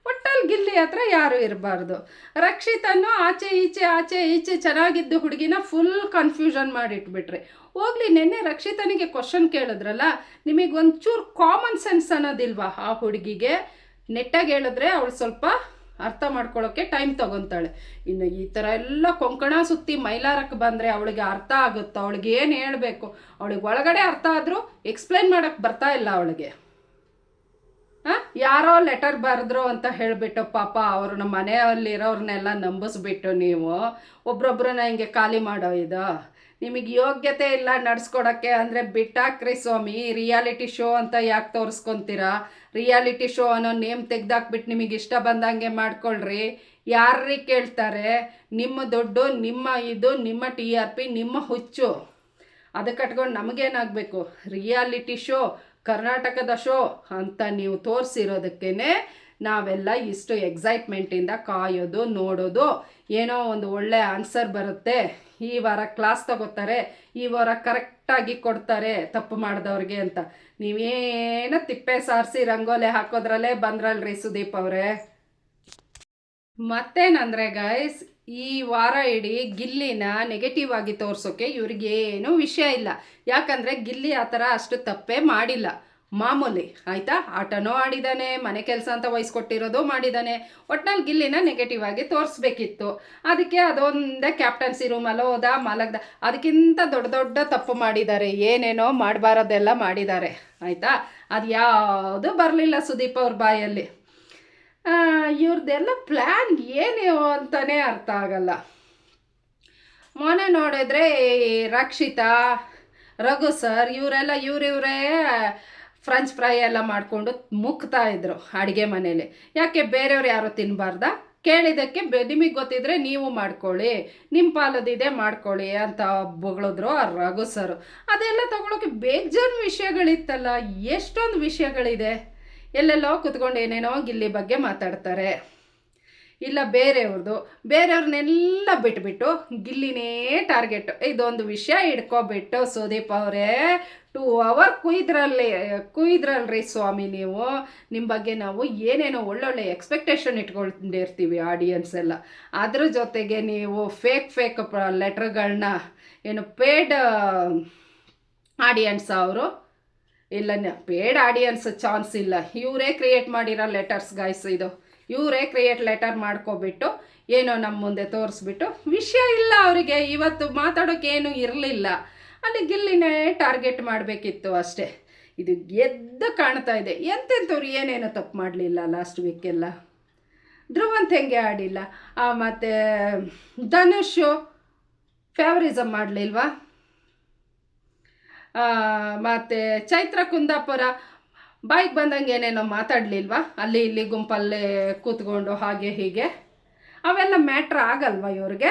ಒಟ್ಟಲ್ಲಿ ಗಿಲ್ಲಿ ಹತ್ರ ಯಾರು ಇರಬಾರ್ದು. ರಕ್ಷಿತನ್ನು ಆಚೆ ಈಚೆ ಆಚೆ ಈಚೆ ಚೆನ್ನಾಗಿದ್ದು ಹುಡುಗಿನ ಫುಲ್ ಕನ್ಫ್ಯೂಷನ್ ಮಾಡಿಟ್ಬಿಟ್ರಿ. ಹೋಗ್ಲಿ, ನಿನ್ನೆ ರಕ್ಷಿತನಿಗೆ ಕ್ವಶನ್ ಕೇಳಿದ್ರಲ್ಲ, ನಿಮಗೆ ಒಂಚೂರು ಕಾಮನ್ ಸೆನ್ಸ್ ಅನ್ನೋದಿಲ್ವಾ ಆ ಹುಡುಗಿಗೆ? ನೆಟ್ಟಾಗಿ ಹೇಳಿದ್ರೆ ಅವಳು ಸ್ವಲ್ಪ ಅರ್ಥ ಮಾಡ್ಕೊಳ್ಳೋಕ್ಕೆ ಟೈಮ್ ತಗೊತಾಳೆ. ಇನ್ನು ಈ ಥರ ಎಲ್ಲ ಕೊಂಕಣ ಸುತ್ತಿ ಮೈಲಾರಕ್ಕೆ ಬಂದರೆ ಅವಳಿಗೆ ಅರ್ಥ ಆಗುತ್ತೋ? ಅವಳಿಗೆ ಏನು ಹೇಳಬೇಕು? ಅವಳಿಗೆ ಒಳಗಡೆ ಅರ್ಥ ಆದರೂ ಎಕ್ಸ್ಪ್ಲೈನ್ ಮಾಡೋಕ್ಕೆ ಬರ್ತಾ ಇಲ್ಲ ಅವಳಿಗೆ. ಯಾರೋ ಲೆಟರ್ ಬರೆದ್ರು ಅಂತ ಹೇಳಿಬಿಟ್ಟು ಪಾಪ ಅವರು ನಮ್ಮ ಮನೆಯಲ್ಲಿರೋರ್ನೆಲ್ಲ ನಂಬಿಸ್ಬಿಟ್ಟು ನೀವು. ಒಬ್ರೊಬ್ರನ್ನ ಹಿಂಗೆ ಖಾಲಿ ಮಾಡೋ ಇದು. ನಿಮಗೆ ಯೋಗ್ಯತೆ ಇಲ್ಲ ನಡ್ಸ್ಕೊಡೋಕ್ಕೆ ಅಂದರೆ ಬಿಟ್ಟಾಕ್ರಿ ಸ್ವಾಮಿ ರಿಯಾಲಿಟಿ ಶೋ ಅಂತ ಯಾಕೆ ತೋರಿಸ್ಕೊತೀರಾ? ರಿಯಾಲಿಟಿ ಶೋ ಅನ್ನೋ ನೇಮ್ ತೆಗ್ದಾಕ್ಬಿಟ್ಟು ನಿಮಗೆ ಇಷ್ಟ ಬಂದಂಗೆ ಮಾಡ್ಕೊಳ್ರಿ. ಯಾರ್ರಿ ಕೇಳ್ತಾರೆ? ನಿಮ್ಮ ದುಡ್ಡು, ನಿಮ್ಮ ಇದು, ನಿಮ್ಮ ಟಿ ಆರ್ ಪಿ ನಿಮ್ಮ ಹುಚ್ಚು. ಅದಕ್ಕೆ ಕಟ್ಕೊಂಡು ನಮಗೇನಾಗಬೇಕು? ರಿಯಾಲಿಟಿ ಶೋ ಕರ್ನಾಟಕದ ಶೋ ಅಂತ ನೀವು ತೋರಿಸಿರೋದಕ್ಕೇ ನಾವೆಲ್ಲ ಇಷ್ಟು ಎಕ್ಸೈಟ್ಮೆಂಟಿಂದ ಕಾಯೋದು, ನೋಡೋದು. ಏನೋ ಒಂದು ಒಳ್ಳೆ ಆನ್ಸರ್ ಬರುತ್ತೆ. ಈ ವಾರ ಕ್ಲಾಸ್ ತಗೋತಾರೆ, ಈ ವಾರ ಕರೆಕ್ಟಾಗಿ ಕೊಡ್ತಾರೆ ತಪ್ಪು ಮಾಡಿದವ್ರಿಗೆ ಅಂತ. ನೀವೇನೋ ತಿಪ್ಪೆ ಸಾರಿಸಿ ರಂಗೋಲೆ ಹಾಕೋದ್ರಲ್ಲೇ ಬಂದ್ರಲ್ರಿ ಸುದೀಪ್ ಅವರೇ? ಮತ್ತೇನಂದರೆ ಗೈಸ್ ಈ ವಾರ ಇಡೀ ಗಿಲ್ಲಿನ ನೆಗೆಟಿವ್ ಆಗಿ ತೋರ್ಸೋಕೆ ಏನು ವಿಷಯ ಇಲ್ಲ. ಯಾಕಂದರೆ ಗಿಲ್ಲಿ ಆ ಥರ ಅಷ್ಟು ತಪ್ಪೇ ಮಾಡಿಲ್ಲ. ಮಾಮೂಲಿ, ಆಯಿತಾ? ಆಟನೂ ಆಡಿದ್ದಾನೆ ಮನೆ ಕೆಲಸ ಅಂತ ವಹಿಸ್ಕೊಟ್ಟಿರೋದು ಮಾಡಿದ್ದಾನೆ ಒಟ್ನಲ್ಲಿ ಗಿಲ್ಲಿನ ನೆಗೆಟಿವ್ ಆಗಿ ತೋರಿಸ್ಬೇಕಿತ್ತು. ಅದಕ್ಕೆ ಅದೊಂದೇ ಕ್ಯಾಪ್ಟನ್ಸಿ ರೂಮಲ್ಲಿ ಹೋದ ಮಲಗ್ದ ಅದಕ್ಕಿಂತ ದೊಡ್ಡ ದೊಡ್ಡ ತಪ್ಪು ಮಾಡಿದ್ದಾರೆ. ಏನೇನೋ ಮಾಡಬಾರದೆಲ್ಲ ಮಾಡಿದ್ದಾರೆ. ಆಯಿತಾ? ಅದು ಯಾವುದು ಬರಲಿಲ್ಲ ಸುದೀಪ್ ಅವ್ರ ಬಾಯಲ್ಲಿ. ಇವ್ರದ್ದೆಲ್ಲ ಪ್ಲ್ಯಾನ್ ಏನು ಅಂತಲೇ ಅರ್ಥ ಆಗಲ್ಲ. ಮೊನ್ನೆ ನೋಡಿದ್ರೆ ರಕ್ಷಿತಾ, ರಘು ಸರ್, ಇವರೆಲ್ಲ ಇವ್ರಿವ್ರೇ ಫ್ರೆಂಚ್ ಫ್ರೈ ಎಲ್ಲ ಮಾಡಿಕೊಂಡು ಮುಕ್ತಾ ಇದ್ರು ಅಡುಗೆ ಮನೇಲಿ. ಯಾಕೆ ಬೇರೆಯವ್ರು ಯಾರು ತಿನ್ನಬಾರ್ದ ಕೇಳಿದ್ದಕ್ಕೆ ನಿಮಗೆ ಗೊತ್ತಿದ್ರೆ ನೀವು ಮಾಡ್ಕೊಳ್ಳಿ ನಿಮ್ಮ ಪಾಲದಿದೆ ಮಾಡ್ಕೊಳ್ಳಿ ಅಂತ ಬೊಗಳಿದ್ರು ಆ ರಘು ಸರ್. ಅದೆಲ್ಲ ತಗೊಳಕ್ಕೆ ಬೇಜಾನ್ ವಿಷಯಗಳಿತ್ತಲ್ಲ, ಎಷ್ಟೊಂದು ವಿಷಯಗಳಿದೆ. ಎಲ್ಲೆಲ್ಲೋ ಕುತ್ಕೊಂಡು ಏನೇನೋ ಗಿಲ್ಲಿ ಬಗ್ಗೆ ಮಾತಾಡ್ತಾರೆ. ಇಲ್ಲ ಬೇರೆಯವ್ರದ್ದು ಬೇರೆಯವ್ರನ್ನೆಲ್ಲ ಬಿಟ್ಬಿಟ್ಟು ಗಿಲ್ಲಿನೇ ಟಾರ್ಗೆಟ್. ಇದೊಂದು ವಿಷಯ ಇಟ್ಕೊಬಿಟ್ಟು ಸುದೀಪ್ ಅವರೇ, ಟೂ ಅವರ್ ಕುಯ್ದ್ರಲ್ಲಿ, ಕುಯ್ದ್ರಲ್ರಿ ಸ್ವಾಮಿ ನೀವು. ನಿಮ್ಮ ಬಗ್ಗೆ ನಾವು ಏನೇನೋ ಒಳ್ಳೊಳ್ಳೆ ಎಕ್ಸ್ಪೆಕ್ಟೇಷನ್ ಇಟ್ಕೊಂಡಿರ್ತೀವಿ ಆಡಿಯನ್ಸ್ ಎಲ್ಲ. ಅದ್ರ ಜೊತೆಗೆ ನೀವು ಫೇಕ್ ಫೇಕ್ ಲೆಟ್ರ್ಗಳನ್ನ ಏನು ಪೇಡ್ ಆಡಿಯನ್ಸ್ ಅವರು ಇಲ್ಲ ಬೇಡ ಆಡಿಯನ್ಸ್ ಚಾನ್ಸ್ ಇಲ್ಲ. ಇವರೇ ಕ್ರಿಯೇಟ್ ಮಾಡಿರೋ ಲೆಟರ್ಸ್ ಗಾಯ್ಸ್ ಇದು. ಇವರೇ ಕ್ರಿಯೇಟ್ ಲೆಟರ್ ಮಾಡ್ಕೊಬಿಟ್ಟು, ಏನೋ ನಮ್ಮ ಮುಂದೆ ತೋರಿಸ್ಬಿಟ್ಟು, ವಿಷಯ ಇಲ್ಲ ಅವರಿಗೆ. ಇವತ್ತು ಮಾತಾಡೋಕೆ ಏನೂ ಇರಲಿಲ್ಲ. ಅಲ್ಲಿ ಗಿಲ್ಲಿನೇ ಟಾರ್ಗೆಟ್ ಮಾಡಬೇಕಿತ್ತು ಅಷ್ಟೇ. ಇದು ಎದ್ದು ಕಾಣ್ತಾ ಇದೆ. ಎಂತೆಂಥವ್ರು ಏನೇನೋ ತಪ್ಪು ಮಾಡಲಿಲ್ಲ ಲಾಸ್ಟ್ ವೀಕೆಲ್ಲ ಧ್ರುವಂತ್ ಹೆಂಗೆ ಆಡಿಲ್ಲ. ಮತ್ತು, ಧನುಷ್ ಫೇವರಿಸಮ್ ಮಾಡಲಿಲ್ವಾ? ಮತ್ತು ಚೈತ್ರ ಕುಂದಾಪುರ ಬಾಯಿಗೆ ಬಂದಂಗೆ ಏನೇನೋ ಮಾತಾಡಲಿಲ್ವಾ? ಅಲ್ಲಿ ಇಲ್ಲಿ ಗುಂಪಲ್ಲೇ ಕೂತ್ಕೊಂಡು ಹಾಗೆ ಹೀಗೆ. ಅವೆಲ್ಲ ಮ್ಯಾಟ್ರ್ ಆಗಲ್ವಾ ಇವ್ರಿಗೆ?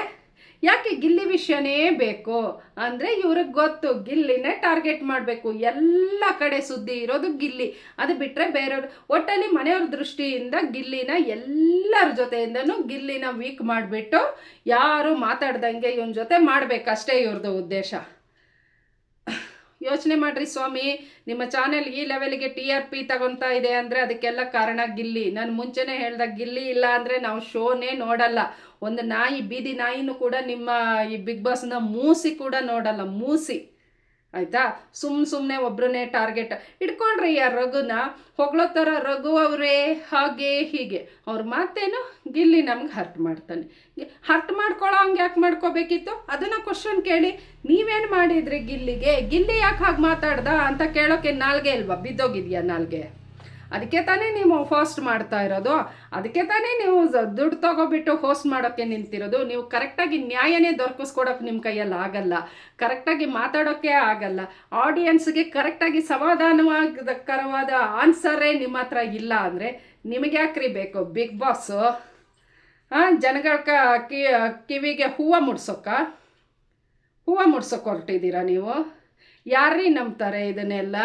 ಯಾಕೆ ಗಿಲ್ಲಿ ವಿಷಯನೇ ಬೇಕು? ಅಂದರೆ ಇವ್ರಿಗೆ ಗೊತ್ತು, ಗಿಲ್ಲಿನೇ ಟಾರ್ಗೆಟ್ ಮಾಡಬೇಕು. ಎಲ್ಲ ಕಡೆ ಸುದ್ದಿ ಇರೋದು ಗಿಲ್ಲಿ. ಅದು ಬಿಟ್ಟರೆ ಬೇರೆಯವ್ರು, ಒಟ್ಟಲ್ಲಿ ಮನೆಯವ್ರ ದೃಷ್ಟಿಯಿಂದ ಗಿಲ್ಲಿನ ಎಲ್ಲರ ಜೊತೆಯಿಂದನು ಗಿಲ್ಲಿನ ವೀಕ್ ಮಾಡಿಬಿಟ್ಟು ಯಾರು ಮಾತಾಡ್ದಂಗೆ ಇವನ ಜೊತೆ ಮಾಡಬೇಕಷ್ಟೇ ಇವ್ರದ್ದು ಉದ್ದೇಶ. ಯೋಚನೆ ಮಾಡ್ರಿ ಸ್ವಾಮಿ. ನಿಮ್ಮ ಚಾನೆಲ್ ಈ ಲೆವೆಲ್ಗೆ ಟಿ ಆರ್ ಪಿ ತಗೊತಾ ಇದೆ ಅಂದರೆ ಅದಕ್ಕೆಲ್ಲ ಕಾರಣ ಗಿಲ್ಲಿ. ನಾನು ಮುಂಚೆನೇ ಹೇಳ್ದಾಗ ಗಿಲ್ಲಿ ಇಲ್ಲ ಅಂದರೆ ನಾವು ಶೋನೇ ನೋಡಲ್ಲ. ಒಂದು ನಾಯಿ ಬೀದಿ ನಾಯಿನೂ ಕೂಡ ನಿಮ್ಮ ಈ ಬಿಗ್ ಬಾಸ್ನ ಮೂಸಿ ಕೂಡ ನೋಡಲ್ಲ, ಮೂಸಿ. ಆಯಿತಾ? ಸುಮ್ ಸುಮ್ಮನೆ ಒಬ್ಬರನ್ನೇ ಟಾರ್ಗೆಟ್ ಇಟ್ಕೊಂಡ್ರಿ ಆ ರಘುನ ಹೊಗಳೋ ಥರ ರಘು ಅವರೇ ಹಾಗೆ ಹೀಗೆ. ಅವ್ರ ಮಾತೇನು ಗಿಲ್ಲಿ ನಮ್ಗೆ ಹರ್ಟ್ ಮಾಡ್ತಾನೆ. ಹರ್ಟ್ ಮಾಡ್ಕೊಳ್ಳೋ ಹಂಗೆ ಯಾಕೆ ಮಾಡ್ಕೋಬೇಕಿತ್ತು? ಅದನ್ನು ಕ್ವಶನ್ ಕೇಳಿ, ನೀವೇನು ಮಾಡಿದ್ರಿ ಗಿಲ್ಲಿಗೆ? ಗಿಲ್ಲಿ ಯಾಕೆ ಹಾಗೆ ಮಾತಾಡ್ದ ಅಂತ ಕೇಳೋಕೆ ನಾಲ್ಗೆ ಇಲ್ವಾ? ಬಿದ್ದೋಗಿದ್ಯಾ ನಾಲ್ಗೆ? ಅದಕ್ಕೆ ತಾನೇ ನೀವು ಹೋಸ್ಟ್ ಮಾಡ್ತಾ ಇರೋದು. ಅದಕ್ಕೆ ತಾನೇ ನೀವು ದುಡ್ಡು ತಗೋಬಿಟ್ಟು ಹೋಸ್ಟ್ ಮಾಡೋಕ್ಕೆ ನಿಂತಿರೋದು. ನೀವು ಕರೆಕ್ಟಾಗಿ ನ್ಯಾಯನೇ ದೊರಕಿಸ್ಕೊಡೋಕೆ ನಿಮ್ಮ ಕೈಯಲ್ಲಿ ಆಗಲ್ಲ. ಕರೆಕ್ಟಾಗಿ ಮಾತಾಡೋಕ್ಕೆ ಆಗಲ್ಲ. ಆಡಿಯನ್ಸ್ಗೆ ಕರೆಕ್ಟಾಗಿ ಸಮಾಧಾನವಾದಕರವಾದ ಆನ್ಸರೇ ನಿಮ್ಮ ಹತ್ರ ಇಲ್ಲ ಅಂದರೆ ನಿಮಗೆ ಯಾಕ್ರಿ ಬೇಕು? ಬಿಗ್ ಬಾಸು ಹಾಂ, ಜನಗಳ ಕ ಕಿವಿಗೆ ಹೂವು ಮುಡ್ಸೋಕ್ಕ ಹೂವು ಮುಡ್ಸೋಕೆ ಹೊರಟಿದ್ದೀರಾ ನೀವು? ಯಾರೀ ನಂಬ್ತಾರೆ ಇದನ್ನೆಲ್ಲ?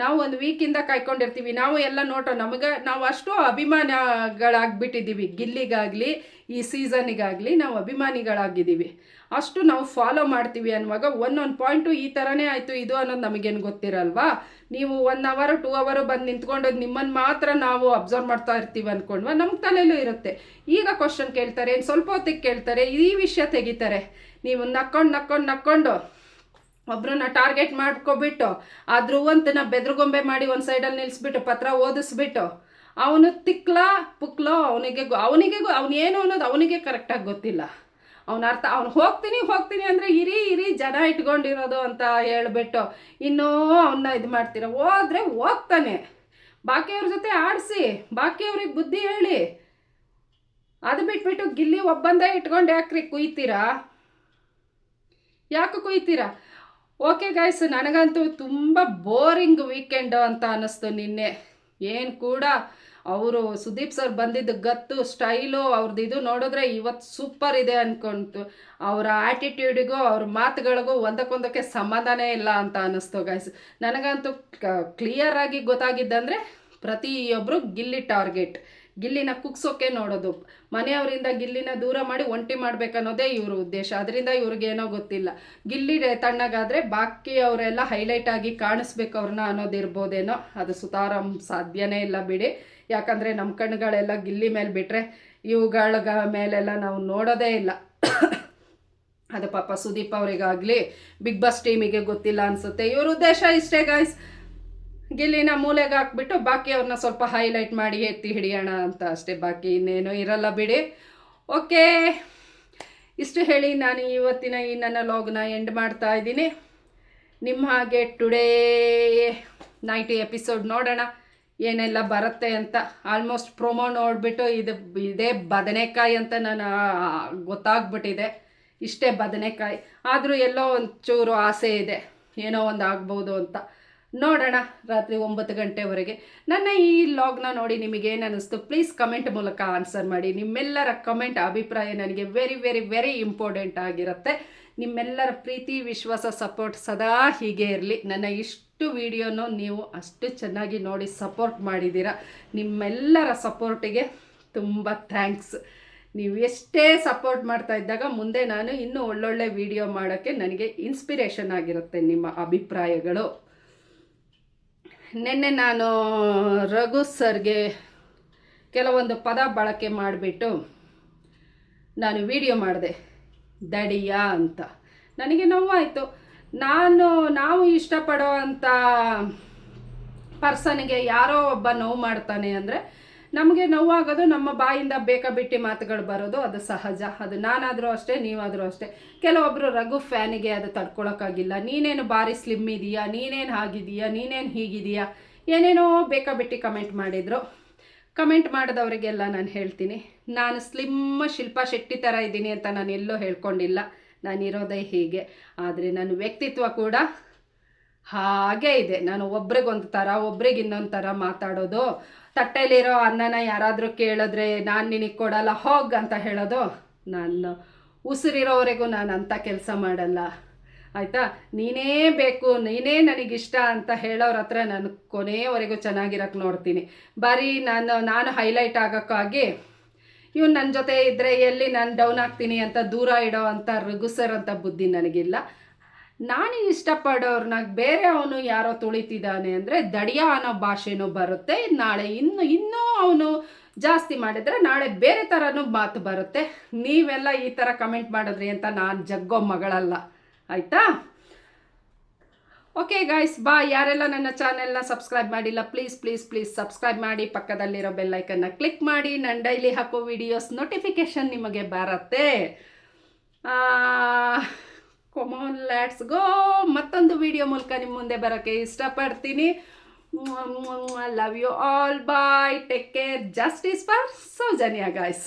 ನಾವು ಒಂದು ವೀಕಿಂದ ಕಾಯ್ಕೊಂಡಿರ್ತೀವಿ. ನಾವು ಎಲ್ಲ ನೋಟೋ ನಮಗೆ ನಾವು ಅಷ್ಟು ಅಭಿಮಾನಿಗಳಾಗ್ಬಿಟ್ಟಿದ್ದೀವಿ. ಗಿಲ್ಲಿಗಾಗಲಿ, ಈ ಸೀಸನಿಗಾಗಲಿ ನಾವು ಅಭಿಮಾನಿಗಳಾಗಿದ್ದೀವಿ. ಅಷ್ಟು ನಾವು ಫಾಲೋ ಮಾಡ್ತೀವಿ ಅನ್ನುವಾಗ ಒಂದೊಂದು ಪಾಯಿಂಟು ಈ ಥರನೇ ಆಯಿತು, ಇದು ಅನ್ನೋದು ನಮಗೇನು ಗೊತ್ತಿರಲ್ವಾ? ನೀವು ಒನ್ ಅವರು ಟೂ ಅವರು ಬಂದು ನಿಂತ್ಕೊಂಡು ನಿಮ್ಮನ್ನು ಮಾತ್ರ ನಾವು ಅಬ್ಸರ್ವ್ ಮಾಡ್ತಾ ಇರ್ತೀವಿ ಅಂದ್ಕೊಂಡ್ವಾ ನಮ್ಮ ತಲೆಯಲ್ಲೂ ಇರುತ್ತೆ. ಈಗ ಕ್ವಶನ್ ಕೇಳ್ತಾರೆ, ಏನು ಸ್ವಲ್ಪ ಹೊತ್ತಿಗೆ ಕೇಳ್ತಾರೆ, ಈ ವಿಷಯ ತೆಗಿತಾರೆ. ನೀವು ನಕ್ಕೊಂಡು ನಕ್ಕೊಂಡು ನಕ್ಕೊಂಡು ಒಬ್ರನ್ನ ಟಾರ್ಗೆಟ್ ಮಾಡ್ಕೊಬಿಟ್ಟು, ಆ ಧ್ರುವಂತನ ಬೆದ್ರಗೊಂಬೆ ಮಾಡಿ ಒಂದು ಸೈಡಲ್ಲಿ ನಿಲ್ಲಿಸ್ಬಿಟ್ಟು ಪತ್ರ ಓದಿಸ್ಬಿಟ್ಟು, ಅವನು ತಿಕ್ಲ ಪುಕ್ಲೋ, ಅವನಿಗೆ ಅವನಿಗೆ ಅವನೇನು ಅನ್ನೋದು ಅವನಿಗೆ ಕರೆಕ್ಟಾಗಿ ಗೊತ್ತಿಲ್ಲ. ಅವನ ಅರ್ಥ ಅವ್ನು ಹೋಗ್ತೀನಿ ಹೋಗ್ತೀನಿ ಅಂದರೆ ಇರಿ ಇರಿ, ಜನ ಇಟ್ಕೊಂಡಿರೋದು ಅಂತ ಹೇಳ್ಬಿಟ್ಟು, ಇನ್ನೂ ಅವನ್ನ ಇದು ಮಾಡ್ತೀರ, ಹೋದ್ರೆ ಹೋಗ್ತಾನೆ. ಬಾಕಿಯವ್ರ ಜೊತೆ ಆಡಿಸಿ, ಬಾಕಿಯವ್ರಿಗೆ ಬುದ್ಧಿ ಹೇಳಿ. ಅದು ಬಿಟ್ಬಿಟ್ಟು ಗಿಲ್ಲಿ ಒಬ್ಬಂದೇ ಇಟ್ಕೊಂಡು ಯಾಕ್ರಿ ಕುಯ್ತೀರಾ? ಯಾಕೆ ಕೊಯ್ತೀರಾ? ಓಕೆ ಗಾಯ್ಸ್ ನನಗಂತೂ ತುಂಬ ಬೋರಿಂಗ್ ವೀಕೆಂಡು ಅಂತ ಅನ್ನಿಸ್ತು ನಿನ್ನೆ. ಏನು ಕೂಡ, ಅವರು ಸುದೀಪ್ ಸರ್ ಬಂದಿದ್ದ ಗತ್ತು ಸ್ಟೈಲು ಅವ್ರದ್ದು ಇದು ನೋಡಿದ್ರೆ ಇವತ್ತು ಸೂಪರ್ ಇದೆ ಅನ್ಕೊಂತು. ಅವರ ಆ್ಯಟಿಟ್ಯೂಡಿಗೂ ಅವ್ರ ಮಾತುಗಳಿಗೂ ಒಂದಕ್ಕೊಂದಕ್ಕೆ ಸಂಬಂಧನೇ ಇಲ್ಲ ಅಂತ ಅನ್ನಿಸ್ತು ಗಾಯ್ಸ್ ನನಗಂತೂ ಕ್ಲಿಯರಾಗಿ ಗೊತ್ತಾಗಿದ್ದಂದರೆ ಪ್ರತಿಯೊಬ್ಬರು ಗಿಲ್ಲಿ ಟಾರ್ಗೆಟ್ ಗಿಲ್ಲಿನ ಕುಗ್ಸೋಕೆ ನೋಡೋದು. ಮನೆಯವರಿಂದ ಗಿಲ್ಲಿನ ದೂರ ಮಾಡಿ ಒಂಟಿ ಮಾಡ್ಬೇಕನ್ನೋದೇ ಇವ್ರ ಉದ್ದೇಶ. ಅದರಿಂದ ಇವ್ರಿಗೇನೋ ಗೊತ್ತಿಲ್ಲ. ಗಿಲ್ಲಿ ತಣ್ಣಗಾದರೆ ಬಾಕಿ ಅವರೆಲ್ಲ ಹೈಲೈಟ್ ಆಗಿ ಕಾಣಿಸ್ಬೇಕು ಅವ್ರನ್ನ ಅನ್ನೋದಿರ್ಬೋದೇನೋ. ಅದು ಸುತಾರಂ ಸಾಧ್ಯನೇ ಇಲ್ಲ ಬಿಡಿ. ಯಾಕಂದರೆ ನಮ್ಮ ಕಣ್ಣುಗಳೆಲ್ಲ ಗಿಲ್ಲಿ ಮೇಲೆ ಬಿಟ್ಟರೆ ಇವುಗಳ ಮೇಲೆಲ್ಲ ನಾವು ನೋಡೋದೇ ಇಲ್ಲ. ಅದು ಪಾಪ ಸುದೀಪ್ ಅವರಿಗಾಗಲಿ, ಬಿಗ್ ಬಾಸ್ ಟೀಮಿಗೆ ಗೊತ್ತಿಲ್ಲ ಅನಿಸುತ್ತೆ. ಇವ್ರ ಉದ್ದೇಶ ಇಷ್ಟೇ ಗಾಯ್ಸ್ ಗಿಲ್ಲಿನ ಮೂಲೆಗೆ ಹಾಕ್ಬಿಟ್ಟು ಬಾಕಿ ಅವ್ರನ್ನ ಸ್ವಲ್ಪ ಹೈಲೈಟ್ ಮಾಡಿ ಎತ್ತಿ ಹಿಡಿಯೋಣ ಅಂತ ಅಷ್ಟೇ ಬಾಕಿ ಇನ್ನೇನು ಇರಲ್ಲ ಬಿಡಿ. ಓಕೆ ಇಷ್ಟು ಹೇಳಿ ನಾನು ಇವತ್ತಿನ ಈ ನನ್ನ ಲಾಗ್ನ ಎಂಡ್ ಮಾಡ್ತಾ ಇದ್ದೀನಿ. ನಿಮ್ಮ ಹಾಗೆ ಟುಡೇ ನೈಟ್ ಎಪಿಸೋಡ್ ನೋಡೋಣ. ಏನೆಲ್ಲ ಬರುತ್ತೆ ಅಂತ ಆಲ್ಮೋಸ್ಟ್ ಪ್ರೊಮೋ ನೋಡಿಬಿಟ್ಟು ಇದು ಇದೇ ಬದನೆಕಾಯಿ ಅಂತ ನಾನು ಗೊತ್ತಾಗ್ಬಿಟ್ಟಿದೆ. ಇಷ್ಟೇ ಬದನೆಕಾಯಿ. ಆದರೂ ಎಲ್ಲೋ ಒಂಚೂರು ಆಸೆ ಇದೆ. ಏನೋ ಒಂದು ಆಗ್ಬೋದು ಅಂತ. ನೋಡೋಣ ರಾತ್ರಿ ಒಂಬತ್ತು ಗಂಟೆವರೆಗೆ. ನನ್ನ ಈ ಲಾಗ್ನ ನೋಡಿ ನಿಮಗೆ ಏನು ಅನ್ನಿಸ್ತು ಪ್ಲೀಸ್ ಕಮೆಂಟ್ ಮೂಲಕ ಆನ್ಸರ್ ಮಾಡಿ. ನಿಮ್ಮೆಲ್ಲರ ಕಮೆಂಟ್ ಅಭಿಪ್ರಾಯ ನನಗೆ ವೆರಿ ವೆರಿ ವೆರಿ ಇಂಪಾರ್ಟೆಂಟ್ ಆಗಿರುತ್ತೆ. ನಿಮ್ಮೆಲ್ಲರ ಪ್ರೀತಿ, ವಿಶ್ವಾಸ ಸಪೋರ್ಟ್ ಸದಾ ಹೀಗೆ ಇರಲಿ. ನನ್ನ ಇಷ್ಟು ವಿಡಿಯೋನು ನೀವು ಅಷ್ಟು ಚೆನ್ನಾಗಿ ನೋಡಿ ಸಪೋರ್ಟ್ ಮಾಡಿದ್ದೀರ. ನಿಮ್ಮೆಲ್ಲರ ಸಪೋರ್ಟಿಗೆ ತುಂಬ ಥ್ಯಾಂಕ್ಸ್ ನೀವು ಎಷ್ಟೇ ಸಪೋರ್ಟ್ ಮಾಡ್ತಾ ಇದ್ದಾಗ ಮುಂದೆ ನಾನು ಇನ್ನೂ ಒಳ್ಳೊಳ್ಳೆ ವಿಡಿಯೋ ಮಾಡೋಕ್ಕೆ ನನಗೆ ಇನ್ಸ್ಪಿರೇಷನ್ ಆಗಿರುತ್ತೆ ನಿಮ್ಮ ಅಭಿಪ್ರಾಯಗಳು. ನಿನ್ನೆ ನಾನು ರಘು ಸರ್ಗೆ ಕೆಲವೊಂದು ಪದ ಬಳಕೆ ಮಾಡಿಬಿಟ್ಟು ನಾನು ವಿಡಿಯೋ ಮಾಡಿದೆ. ದಡಿಯ ಅಂತ. ನನಗೆ ನೋವಾಯಿತು. ನಾನು, ನಾವು ಇಷ್ಟಪಡೋ ಅಂಥ ಪರ್ಸನ್ಗೆ ಯಾರೋ ಒಬ್ಬ ನೋವು ಮಾಡ್ತಾನೆ ಅಂದರೆ ನಮಗೆ ನೋವಾಗೋದು ನಮ್ಮ ಬಾಯಿಂದ ಬೇಕಾಬಿಟ್ಟಿ ಮಾತುಗಳು ಬರೋದು ಅದು ಸಹಜ. ಅದು ನಾನಾದರೂ ಅಷ್ಟೇ, ನೀವಾದರೂ ಅಷ್ಟೇ. ಕೆಲವೊಬ್ಬರು ರಘು ಫ್ಯಾನಿಗೆ ಅದು ತಡ್ಕೊಳಕ್ಕಾಗಿಲ್ಲ. ನೀನೇನು ಭಾರಿ ಸ್ಲಿಮ್ ಇದೆಯಾ? ನೀನೇನು ಹಾಗಿದೆಯಾ? ನೀನೇನು ಹೀಗಿದೆಯಾ? ಏನೇನೋ ಬೇಕಾಬಿಟ್ಟಿ ಕಮೆಂಟ್ ಮಾಡಿದರು. ಕಮೆಂಟ್ ಮಾಡಿದವರಿಗೆಲ್ಲ ನಾನು ಹೇಳ್ತೀನಿ. ನಾನು ಸ್ಲಿಮ್ ಶಿಲ್ಪಾ ಶೆಟ್ಟಿ ಥರ ಇದ್ದೀನಿ ಅಂತ ನಾನು ಎಲ್ಲೂ ಹೇಳ್ಕೊಂಡಿಲ್ಲ. ನಾನಿರೋದೇ ಹೀಗೆ. ಆದರೆ ನನ್ನ ವ್ಯಕ್ತಿತ್ವ ಕೂಡ ಹಾಗೇ ಇದೆ. ನಾನು ಒಬ್ರಿಗೊಂದು ಥರ ಒಬ್ರಿಗೆ ಇನ್ನೊಂದು ಥರ ಮಾತಾಡೋದು. ತಟ್ಟೆಲಿರೋ ಅನ್ನನ ಯಾರಾದರೂ ಕೇಳಿದ್ರೆ ನಾನು ನಿನಗೆ ಕೊಡಲ್ಲ, ಹೋಗ್ ಅಂತ ಹೇಳೋದು. ನಾನು ಉಸಿರಿರೋವರೆಗೂ ನಾನು ಅಂಥ ಕೆಲಸ ಮಾಡಲ್ಲ. ಆಯಿತಾ? ನೀನೇ ಬೇಕು, ನೀನೇ ನನಗಿಷ್ಟ ಅಂತ ಹೇಳೋರ ಹತ್ರ ನಾನು ಕೊನೆಯವರೆಗೂ ಚೆನ್ನಾಗಿರೋಕೆ ನೋಡ್ತೀನಿ. ಬರೀ ನಾನು ನಾನು ಹೈಲೈಟ್ ಆಗೋಕ್ಕಾಗಿ ಇವ್ನು ನನ್ನ ಜೊತೆ ಇದ್ದರೆ ಎಲ್ಲಿ ನಾನು ಡೌನ್ ಆಗ್ತೀನಿ ಅಂತ ದೂರ ಇಡೋ ಅಂತ ರುಗುಸರ್ ಅಂತ ಬುದ್ಧಿ ನನಗಿಲ್ಲ. ನಾನು ಇಷ್ಟಪಡೋರ್ನ ಬೇರೆ ಅವನು ಯಾರೋ ತುಳಿತಿದ್ದಾನೆ ಅಂದರೆ ದಡಿಯ ಅನ್ನೋ ಭಾಷೆನೂ ಬರುತ್ತೆ, ನಾಳೆ ಇನ್ನು ಇನ್ನೂ ಅವನು ಜಾಸ್ತಿ ಮಾಡಿದರೆ ನಾಳೆ ಬೇರೆ ಥರನೂ ಮಾತು ಬರುತ್ತೆ. ನೀವೆಲ್ಲ ಈ ಥರ ಕಮೆಂಟ್ ಮಾಡಿದ್ರಿ ಅಂತ ನಾನು ಜಗ್ಗೋ ಮಗಳಲ್ಲ. ಆಯಿತಾ? ಓಕೆ ಗಾಯ್ಸ್ ಬಾ ಯಾರೆಲ್ಲ ನನ್ನ ಚಾನೆಲ್ನ ಸಬ್ಸ್ಕ್ರೈಬ್ ಮಾಡಿಲ್ಲ ಪ್ಲೀಸ್ ಪ್ಲೀಸ್ ಪ್ಲೀಸ್ ಸಬ್ಸ್ಕ್ರೈಬ್ ಮಾಡಿ. ಪಕ್ಕದಲ್ಲಿರೋ ಬೆಲ್ಲೈಕನ್ನ ಕ್ಲಿಕ್ ಮಾಡಿ. ನನ್ನ ಡೈಲಿ ಹಾಕೋ ವಿಡಿಯೋಸ್ ನೋಟಿಫಿಕೇಷನ್ ನಿಮಗೆ ಬರುತ್ತೆ. ಕೊಮಾನ್ ಲ್ಯಾಟ್ಸ್ ಗೋ ಮತ್ತೊಂದು ವಿಡಿಯೋ ಮೂಲಕ ನಿಮ್ಮ ಮುಂದೆ ಬರೋಕ್ಕೆ ಇಷ್ಟಪಡ್ತೀನಿ. Love you all bye take care justice for Soujanya guys